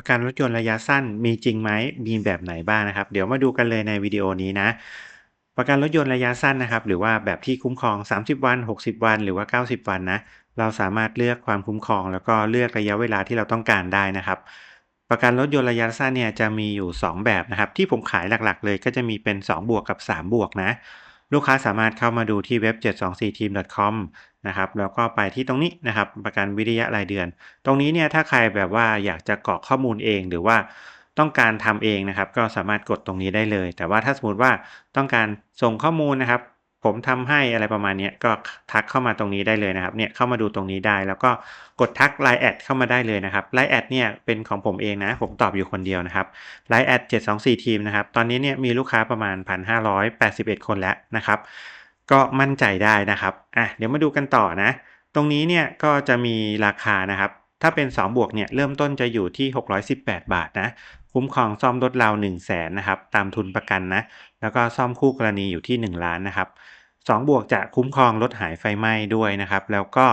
ประกันรถยนต์ระยะสั้นมีจริงไหมมีแบบไหนบ้างนะครับ เดี๋ยวมาดูกันเลยในวิดีโอนี้นะ ประกันรถยนต์ระยะสั้นนะครับ หรือว่าแบบที่คุ้มครอง 30 วัน 60 วัน หรือว่า 90 วันนะ เราสามารถเลือกความคุ้มครอง แล้วก็เลือกระยะเวลาที่เราต้องการได้นะครับ ประกันรถยนต์ระยะสั้นเนี่ยจะมีอยู่ 2 แบบนะครับ ที่ผมขายหลักๆ เลยก็จะมีเป็น 2 บวกกับ 3 บวกนะ ลูกค้าสามารถเข้ามาดูที่เว็บ 724team.com นะครับแล้วก็ไปที่ตรงนี้นะครับประกันวิทยะรายเดือน ตรงนี้เนี่ยถ้าใครแบบว่าอยากจะกรอกข้อมูลเองหรือว่าต้องการทำเองนะครับ ก็สามารถกดตรงนี้ได้เลย แต่ว่าถ้าสมมติว่าต้องการส่งข้อมูลนะครับ ผมทำให้อะไรประมาณนี้ก็ทักเข้ามาตรงนี้ได้เลยนะครับเนี่ยเข้ามาดูตรงนี้ได้ แล้วก็กดทัก Line แอดเข้ามาได้เลยนะครับ Line แอดเนี่ยเป็นของผมเองนะ ผมตอบอยู่คนเดียวนะครับ Line แอด724ทีมนะครับตอนนี้เนี่ยมีลูกค้าประมาณ1,581คนแล้วนะครับ ก็มั่นใจได้นะครับอะเดี๋ยวมาดูกันต่อนะ ตรงนี้เนี่ยก็จะมีราคานะครับ ถ้าเป็น 2 บวกเนี่ยเริ่มต้นจะอยู่ที่ 618 บาทนะ คุ้มครองซ่อมรถเรา1 0 0 0 0แสนนะครับ ตามทุนประกันนะ แล้วก็ซ่อมคู่กรณีอยู่ที่ 1 ล้านนะครับ2บวกจะคุ้มครองรถหายไฟไหม้ด้วยนะครับ แล้วก็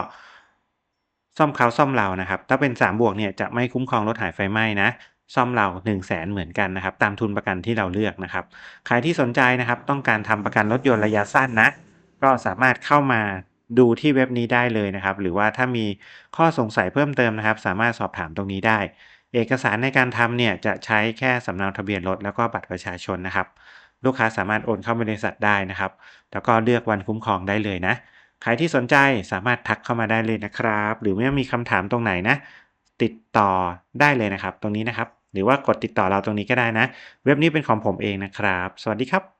ซ่อมเขาซ่อมเรานะครับ ถ้าเป็น 3 บวกเนี่ยจะไม่คุ้มครองรถหายไฟไหม้นะซ่อมเรา1 0 0 0 0แสนเหมือนกันนะครับ ตามทุนประกันที่เราเลือกนะครับ ใครที่สนใจนะครับ ต้องการทำประกันรถยนต์ระยะสั้นนะ ก็สามารถเข้ามาดูที่เว็บนี้ได้เลยนะครับ หรือว่าถ้ามีข้อสงสัยเพิ่มเติมนะครับ สามารถสอบถามตรงนี้ได้ เอกสารในการทำเนี่ยจะใช้แค่สำเนาทะเบียนรถแล้วก็บัตรประชาชนนะครับ ลูกค้าสามารถโอนเข้าบริษัทได้นะครับ แล้วก็เลือกวันคุ้มครองได้เลยนะใครที่สนใจสามารถทักเข้ามาได้เลยนะครับ หรือว่ามีคำถามตรงไหนนะ ติดต่อได้เลยนะครับ ตรงนี้นะครับ หรือว่ากดติดต่อเราตรงนี้ก็ได้นะ เว็บนี้เป็นของผมเองนะครับ สวัสดีครับ